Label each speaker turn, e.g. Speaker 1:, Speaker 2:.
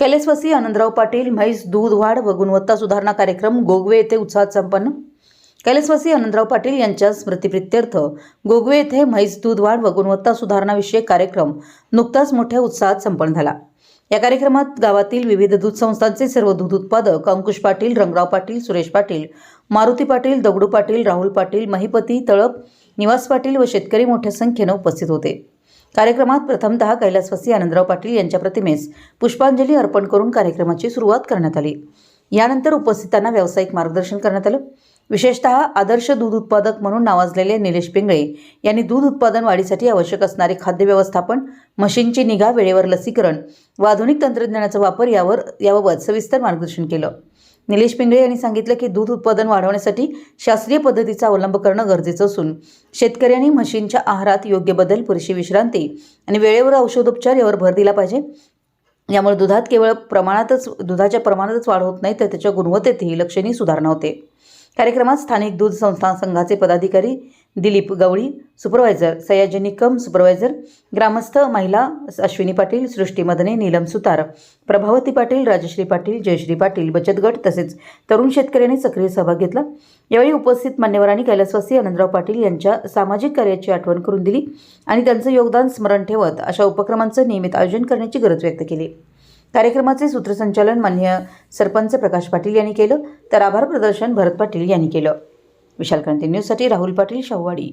Speaker 1: कैलेसवासी आनंदराव पाटील म्हैस दूध वाढ व गुणवत्ता सुधारणा कार्यक्रम गोगवे येथे उत्साहात संपन्न. कैलेसवासी आनंदराव पाटील यांच्या स्मृतिप्रित्यर्थ गोगवे येथे म्हैस दूध वाढ व गुणवत्ता सुधारणाविषयक कार्यक्रम नुकताच मोठ्या उत्साहात संपन्न झाला. या कार्यक्रमात गावातील विविध दूध संस्थांचे सर्व दूध उत्पादक अंकुश पाटील रंगराव पाटील सुरेश पाटील मारुती पाटील दगडू पाटील राहुल पाटील महिपती तळप निवास पाटील व शेतकरी मोठ्या संख्येनं उपस्थित होते. कार्यक्रमात प्रथमतः कैलासवासी आनंदराव पाटील यांच्या प्रतिमेस पुष्पांजली अर्पण करून कार्यक्रमाची सुरुवात करण्यात आली. यानंतर उपस्थितांना व्यावसायिक मार्गदर्शन करण्यात आलं. विशेषतः आदर्श दूध उत्पादक म्हणून नावाजलेले निलेश पिंगळे यांनी दूध उत्पादन वाढीसाठी आवश्यक असणारे खाद्य व्यवस्थापन मशीनची निगा वेळेवर लसीकरण व आधुनिक तंत्रज्ञानाचा वापर यावर याबाबत सविस्तर मार्गदर्शन केलं. निलेश पिंगळे यांनी सांगितलं की दूध उत्पादन वाढवण्यासाठी शास्त्रीय पद्धतीचा अवलंब करणं गरजेचं असून शेतकऱ्यांनी म्हशींच्या आहारात योग्य बदल पुरेशी विश्रांती आणि वेळेवर औषधोपचार यावर भर दिला पाहिजे. यामुळे दुधात केवळ प्रमाणातच दुधाच्या प्रमाणातच वाढ होत नाही तर त्याच्या गुणवत्तेतही लक्षणीय सुधारणा होते. कार्यक्रमात स्थानिक दूध संस्था संघाचे पदाधिकारी दिलीप गवळी सुपरवायझर सयाजी निकम सुपरवायझर ग्रामस्थ महिला अश्विनी पाटील सृष्टी मदने नीलम सुतार प्रभावती पाटील राजश्री पाटील जयश्री पाटील बचत गट तसेच तरुण शेतकऱ्यांनी सक्रिय सहभाग घेतला. यावेळी उपस्थित मान्यवरांनी कैलासवासी आनंदराव पाटील यांच्या सामाजिक कार्याची आठवण करून दिली आणि त्यांचं योगदान स्मरण ठेवत अशा उपक्रमांचं नियमित आयोजन करण्याची गरज व्यक्त केली. कार्यक्रमाचे सूत्रसंचालन मान्य सरपंच प्रकाश पाटील यांनी केलं. तर आभार प्रदर्शन भरत पाटील यांनी केलं. विशाल क्रांती न्यूजसाठी राहुल पाटील शहवाडी